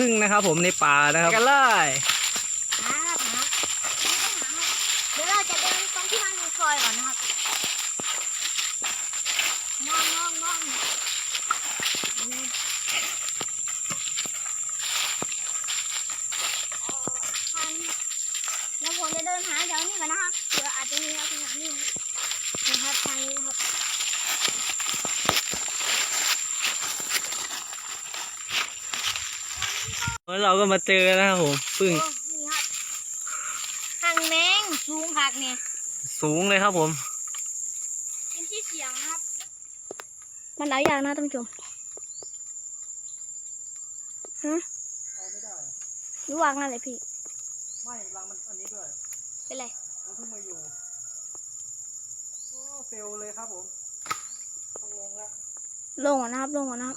พึ่งนะครับ ผมในป่านะครับกันเลยหาครับหาเดี๋ยวเราจะเดินตรงที่มันมีซอยก่อนนะครับมองมองมองนี่เอ่อทางแล้วผมจะเดินหาแถวนี้ก่อนนะครับเผื่ออาจจะมีอะไรอย่างนี้นะครับทางนี้นะครับ แล้วเราก็มาเจอนะครับผมพึ่งโอ้นี่ครับหางแมงสูงผักเนี่ยสูงเลยครับผม เป็นที่เสียงนะครับ มันหลายอย่างนะท่านผู้ชมฮะรู้วางอะไรพี่ ไม่รังมันอันนี้ด้วย เป็นไรมันเพิ่งมาอยู่โอ้เฟลเลยครับผม ต้องลงละลงก่อนนะครับ ลงก่อนนะครับ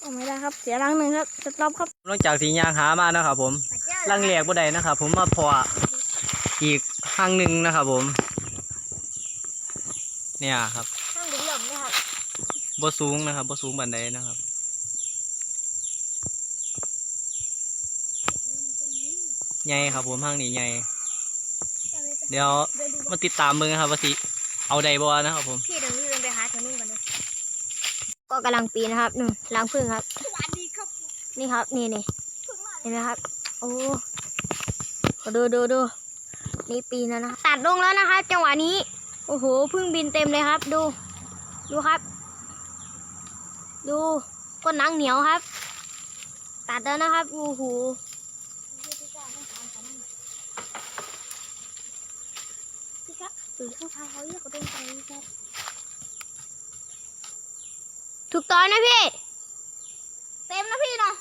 เอาไม่ได้ครับ เสียรังหนึ่งครับสต็อปครับนอกจากที่ยางหามานะครับผมรังแหลกบ่ได้นะครับผมมาพออีกห้างหนึ่งนะครับผม เนี่ยครับห้างเหลี่ยมๆนะครับบ่สูงนะครับบ่สูงบันไดนะครับใหญ่ครับผมห้างนี้ใหญ่เดี๋ยวเดินดูมาติดตามมึงนะครับว่าสิเอาใดบ่นะครับผม ก็กำลังปีนะครับหนึ่งรังผึ้งครับสวัสดีครับ นี่ครับ นี่นี่เห็นไหมครับ โอ้ดูดูดูนี่ปีนแล้วนะตัดลงแล้วนะครับ จังหวะนี้ โอ้โหพึ่งบินเต็มเลยครับ ดู ดูครับ ดูก้นหนังเหนียวครับ ตัดแล้วนะครับโอ้โหพี่ครับเออข้างทางเขาเรียกเขาตรงใจครับ ถูกตอนนะพี่ เต็มนะพี่เนาะ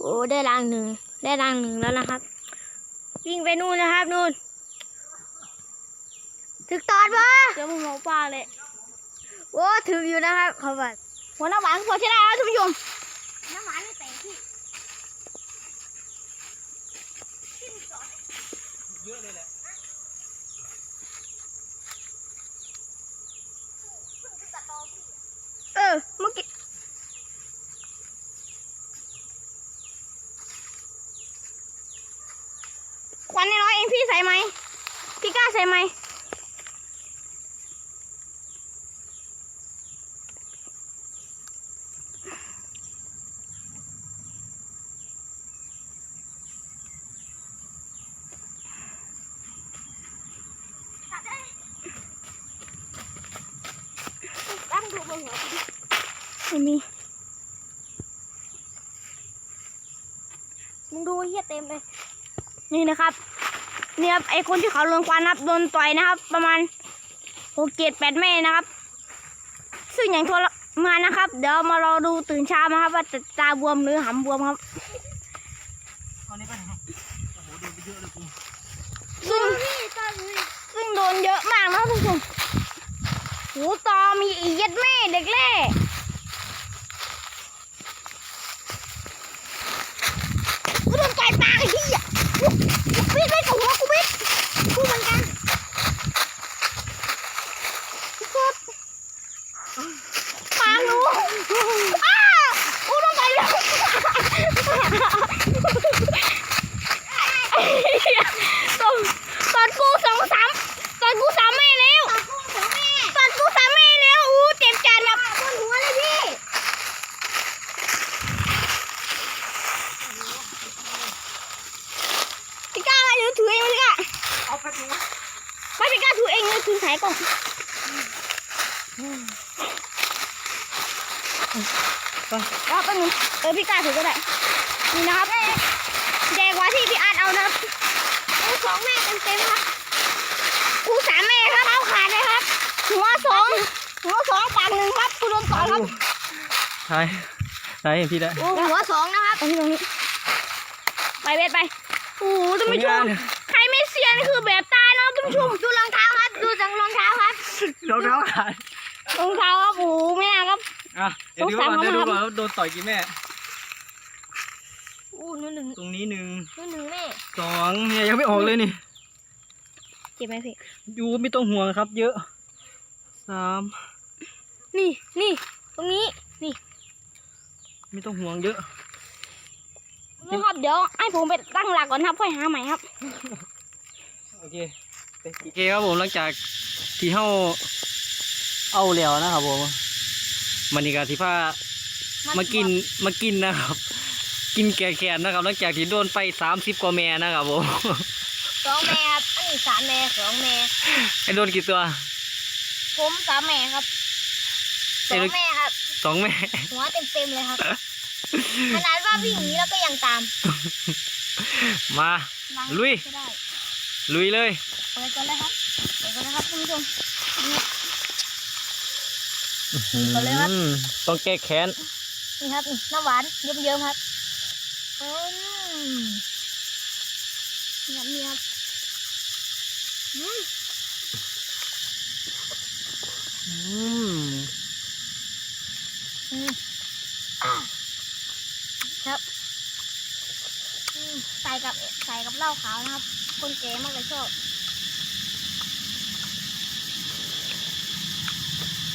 โอ้ได้รางหนึ่งได้รางหนึ่งแล้วนะครับ วิ่งไปนู่นนะครับนู่นถึกตอดปะเดี๋ยวมึงมองปลาเลยโอ้ถึงอยู่นะครับเขาบอกหัวหน้าหวานพอใช้ได้แล้วท่านผู้ชมน้ำหวานไม่แตกพี่ เยอะเลยแหละ เออเมื่อกี้ควันน้อยเองพี่ใส่ไหมพี่กล้าใส่ไหมตั้งดูบนหัว ไม่มีมึงดูเฮียเต็มเลย นี่นะครับเนี่ยครับไอคนที่เขาลงควันนะครับโดนต่อยนะครับ ประมาณหกเจ็ดแปดแม่นะครับ ซึ่งอย่างทรมานนะครับ เดี๋ยวมารอดูตื่นเช้านะครับว่าจะตาบวมหรือหำบวมครับเอานี้ไปไหนโอ้โหโดนไปเยอะเลยกูซึ่งซึ่งโดนเยอะมากนะทุกคนโหตอมีอีเย็ดแม่เด็กเล่กูโดนต่อยปากไอ้ที่อะวิทย์ไม่กับหัวกูวิทกูเหมือนกันกดปากหนูอ้ากูโดนต่อยแล้วตอนตอนกูสองสามตอนกูสามแม่แล้วตอนกูสามแม่แล้วอู้เจ็บจัดแบบบนหัวเลยพี่ พี่ก้าเดี๋ยวถือเองพี่ก้า เอาไปดู ไม่พี่ก้าถือเองเลยถือสายก่อนไปรอบแป๊บนึงเออพี่ก้าถือก็ได้ นี่นะครับแดงกว่าที่พี่อาร์ตเอานะครับกูสองแม่เต็มเต็มๆครับกูสามแม่ครับเอาขาดเลยครับหัวสองหัวสองปากหนึ่งครับกูโดนต่อยครับถ่ายถ่ายให้พี่ได้โอ้หัวสองนะครับตรงนี้ตรงนี้ไปเวทไปโอ้โหท่านผู้ชมใครไม่เซียนคือแบบตายนะครับท่านผู้ชมดูรองเท้า รองเท้าขาดรองเท้าครับโอ้โหไม่น่าครับ อะเดี๋ยวดูก่อนสงสารเดี๋ยวดูมากก่อนว่าโดนต่อยกี่แม่ อู้นู่นหนึ่งตรงนี้หนึ่งนู่นหนึ่งแม่สองเนี่ยยังไม่ออกเลยนี่จ็บไหมพี่อยู่ไม่ต้องห่วงครับ เยอะสามนี่นี่ตรงนี้นี่ไม่ต้องห่วงเยอะนะครับเดี๋ยวให้ผมไปตั้งหลักก่อนครับค่อยหาใหม่ครับ โอเคโอเคครับผมหลังจากที่เฮา เอาแล้วนะครับผมมันนี่ก็ที่พามากินมากินนะครับ กินแก่แขนนะครับหลังจากที่โดนไปสามสิบกว่าแม่นะครับผมสองแม่ครับอันนี้สามแม่สองแม่ไอ้โดนกี่ตัว ผมสามแม่ครับสไอ้องลูกแม่ครับสองแม่หัวเต็มเต็มๆเลยครับขนาดว่าวิ่งหนีแล้วก็ยังตาม มาล้างลุยก็ได้ลุยเลยเปิดกันเลยครับเปิดกันนะครับคุณผู้ชมนี่ เอาเลยครับ อืมต้องแก้แค้นนี่ครับนี่น้ำหวานเยิ้มๆครับอืมนี่ครับนี่ครับอืมอืมอืมอะครับอืมใส่กับใส่กับเหล้าขาวนะครับ คนแก่มากเลยชอบ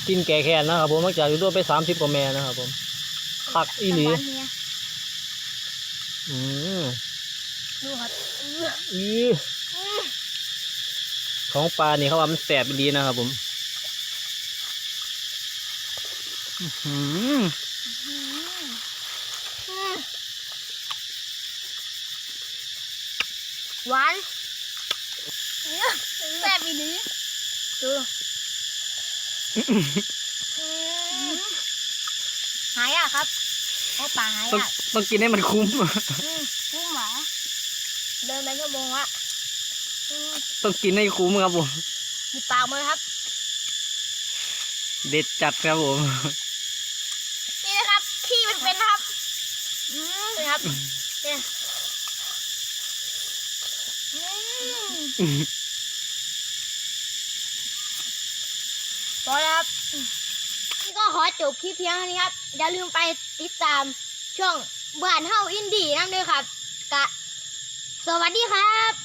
กินแก่แค้นนะครับผมหลังจากที่โดนไปสามสิบกว่าแม่นะครับผมคักอีหลีน้ำวานเฮียอืมดูครับอื้ออืออื้อของปลานี่เขาว่ามันแสบดีนะครับผมอื้อหืออื้ออื้อหวานแซ่บอีหลีดูอืม หายากครับเพราะป่าหาต้องยากต้องกินให้มันคุ้ม อืมคุ้มหมาเดินไปชั่วโมงละอืมต้องกินให้คุ้มครับผม หยิบปากมาเลยครับ เด็ดจัดครับผม นี่นะครับขี้มันเป็นนะครับอืมนี่ครับเนี่ยอืม พอแล้วครับนี่ก็ขอจบคลิปเพียงเท่านี้ครับ อย่าลืมไปติดตามช่องบ้านเฮาอินดี้นั่นด้วยครับกะสวัสดีครับ